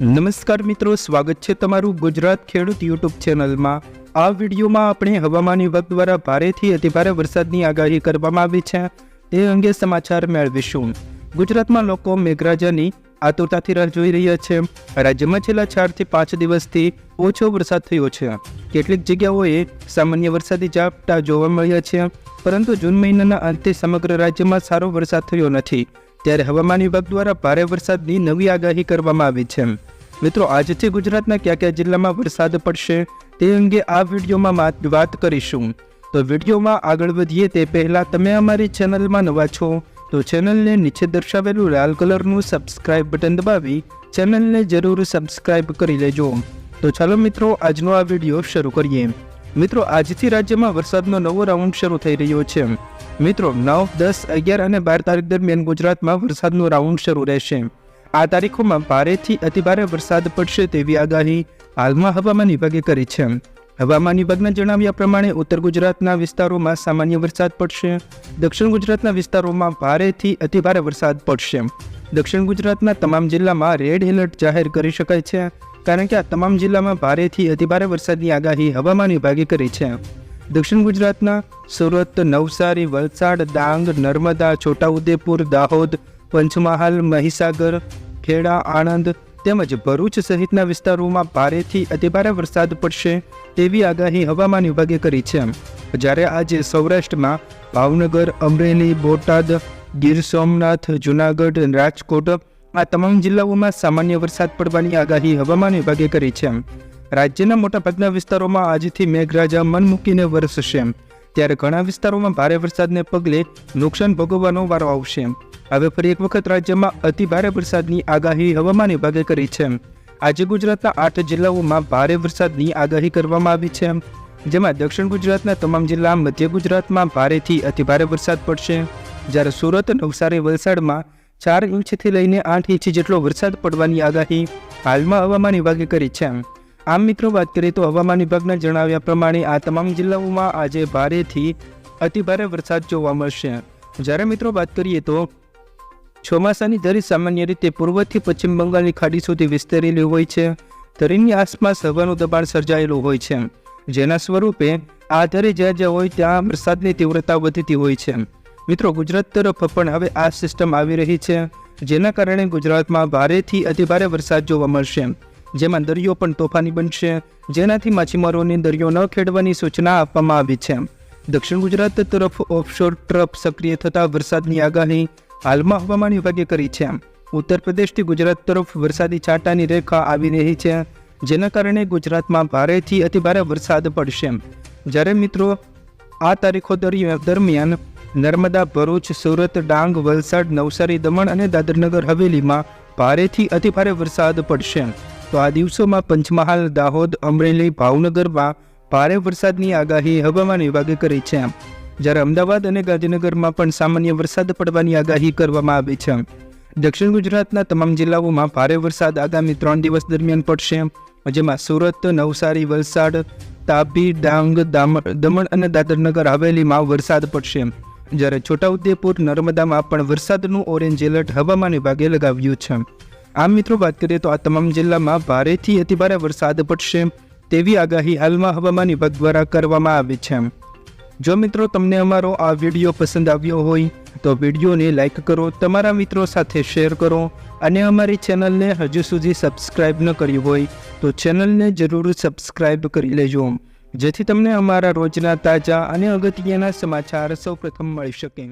નમસ્કાર મિત્રો, સ્વાગત છે તમારું ગુજરાત ખેડૂત યુટ્યુબ ચેનલમાં. આ વિડીયોમાં આપણે હવામાન વિભાગ દ્વારા ભારેથી અતિભારે વરસાદની આગાહી કરવામાં આવી છે. તે અંગે સમાચાર મેળવીશું. ગુજરાતમાં લોકો મેઘરાજાની આતુરતાથી રાહ જોઈ રહ્યા છે. રાજ્યમાં છેલ્લા ચારથી પાંચ દિવસથી ઓછો વરસાદ થયો છે. કેટલીક જગ્યાઓએ સામાન્ય વરસાદી ઝાપટા જોવા મળ્યા છે. પરંતુ જૂન મહિનાના અંતે સમગ્ર રાજ્યમાં સારો વરસાદ થયો નથી. ત્યારે હવામાન વિભાગ દ્વારા ભારે વરસાદની નવી આગાહી કરવામાં આવી છે. મિત્રો, આજથી ગુજરાતના કયા કયા જિલ્લામાં વરસાદ પડશે તે અંગે આ વિડીયોમાં વાત- કરીશું. તો વિડીયોમાં આગળ વધીએ તે પહેલાં તમે અમારી ચેનલમાં નવા છો, તો ચેનલને નીચે દર્શાવેલું લાલ કલરનું સબસ્ક્રાઇબ બટન દબાવી ચેનલને જરૂર સબસ્ક્રાઇબ કરી લેજો. તો ચાલો મિત્રો, આજનો આ વીડિયો શરૂ કરીએ. મિત્રો, આજથી રાજ્યમાં વરસાદનો નવો રાઉન્ડ શરૂ થઈ રહ્યો છે. મિત્રો, નવ, દસ, અગિયાર અને બાર તારીખ દરમિયાન ગુજરાતમાં વરસાદનો રાઉન્ડ શરૂ રહેશે. આ તારીખોમાં ભારેથી અતિભારે વરસાદ પડશે તેવી આગાહી હાલમાં હવામાન વિભાગે કરી છે. હવામાન વિભાગના જણાવ્યા પ્રમાણે ઉત્તર ગુજરાતના વિસ્તારોમાં સામાન્ય વરસાદ પડશે. દક્ષિણ ગુજરાતના વિસ્તારોમાં ભારેથી અતિભારે વરસાદ પડશે. દક્ષિણ ગુજરાતના તમામ જિલ્લામાં રેડ એલર્ટ જાહેર કરી શકાય છે, કારણ કે આ તમામ જિલ્લામાં ભારેથી અતિભારે વરસાદની આગાહી હવામાન વિભાગે કરી છે. દક્ષિણ ગુજરાતના સુરત, નવસારી, વલસાડ, ડાંગ, નર્મદા, છોટાઉદેપુર, દાહોદ, પંચમહાલ, મહીસાગર, ખેડા, આણંદ તેમજ ભરૂચ સહિતના વિસ્તારોમાં ભારેથી અતિભારે વરસાદ પડશે તેવી આગાહી હવામાન વિભાગે કરી છે. જ્યારે આજે સૌરાષ્ટ્રમાં ભાવનગર, અમરેલી, બોટાદ ગીર સોમનાથ, જુનાગઢ, રાજકોટ આ તમામ જિલ્લાઓમાં સામાન્ય વરસાદ પડવાની આગાહી હવામાન વિભાગે કરી છે. રાજ્યના મોટાભાગના વિસ્તારોમાં આજથી મેઘરાજા મન મૂકીને વરસશે. ત્યારે ઘણા વિસ્તારોમાં ભારે વરસાદને પગલે નુકસાન ભોગવવાનો વારો આવશે. હવે ફરી એક વખત રાજ્યમાં અતિ ભારે વરસાદની આગાહી હવામાન વિભાગે કરી છે. આજે ગુજરાતના આઠ જિલ્લાઓમાં ભારે વરસાદની આગાહી કરવામાં આવી છે. જેમાં દક્ષિણ ગુજરાતના તમામ જિલ્લા, મધ્ય ગુજરાતમાં ભારેથી અતિભારે વરસાદ પડશે. જ્યારે સુરત, નવસારી, વલસાડમાં ચાર ઇંચથી લઈને આઠ ઇંચ જેટલો વરસાદ પડવાની આગાહી હાલમાં હવામાન વિભાગે કરી છે. આમ મિત્રો, વાત કરીએ તો હવામાન વિભાગના જણાવ્યા પ્રમાણે આ તમામ જિલ્લાઓમાં આજે ભારેથી અતિભારે વરસાદ જોવા મળશે. જ્યારે મિત્રો, વાત કરીએ તો ચોમાસાની ધરી સામાન્ય રીતે પૂર્વથી પશ્ચિમ બંગાળની ખાડી સુધી વિસ્તરેલી હોય છે. ધરીની આસપાસ હવાનું દબાણ સર્જાયેલું હોય છે. જેના સ્વરૂપે આ ધરી જ્યાં જ્યાં હોય ત્યાં વરસાદની તીવ્રતા વધતી હોય છે. મિત્રો, ગુજરાત તરફ પણ હવે આ સિસ્ટમ આવી રહી છે, જેના કારણે ગુજરાતમાં ભારેથી અતિભારે વરસાદ જોવા મળશે. જેમાં દરિયો પણ તોફાની બનશે, જેનાથી માછીમારોને દરિયો ન ખેડવાની સૂચના આપવામાં આવી છે. દક્ષિણ ગુજરાત તરફ ઓફશોર ટ્રફ સક્રિય થતા વરસાદની આગાહી હાલમાં હવામાન વિભાગે કરી છે. ઉત્તર પ્રદેશથી ગુજરાત તરફ વરસાદી છાંટાની રેખા આવી રહી છે, જેના કારણે ગુજરાતમાં ભારેથી અતિભારે વરસાદ પડશે. જ્યારે મિત્રો, આ તારીખો દરમિયા- દરમિયાન નર્મદા ભરૂચ, સુરત, ડાંગ, વલસાડ, નવસારી, દમણ અને દાદરનગર હવેલીમાં ભારેથી અતિભારે વરસાદ પડશે. તો આ દિવસોમાં પંચમહાલ, દાહોદ, અમરેલી, ભાવનગરમાં ભારે વરસાદની આગાહી હવામાન વિભાગે કરી છે. જ્યારે અમદાવાદ અને ગાંધીનગરમાં પણ સામાન્ય વરસાદ પડવાની આગાહી કરવામાં આવી છે. દક્ષિણ ગુજરાતના તમામ જિલ્લાઓમાં ભારે વરસાદ આગામી ત્રણ દિવસ દરમિયાન પડશે. જેમાં સુરત, નવસારી, વલસાડ, તાપી, ડાંગ દામણ અને દાદરનગર હવેલીમાં વરસાદ પડશે. જ્યારે છોટાઉદેપુર, નર્મદામાં પણ વરસાદનું ઓરેન્જ એલર્ટ હવામાન વિભાગે લગાવ્યું છે. આમ મિત્રો, વાત કરીએ તો આ તમામ જિલ્લામાં ભારેથી અતિભારે વરસાદ પડશે તેવી આગાહી હાલમાં હવામાન વિભાગ દ્વારા કરવામાં આવી છે. જો મિત્રો, તમને અમારો આ વીડિયો પસંદ આવ્યો હોય, તો વિડીયોને લાઇક કરો, તમારા મિત્રો સાથે શેર કરો અને અમારી ચેનલને હજુ સુધી સબસ્ક્રાઇબ ન કરી હોય, તો ચેનલને જરૂર સબસ્ક્રાઇબ કરી લેજો. જેથી તમને અમારા રોજના તાજા અને અગત્યના સમાચાર સૌપ્રથમ મળી શકે.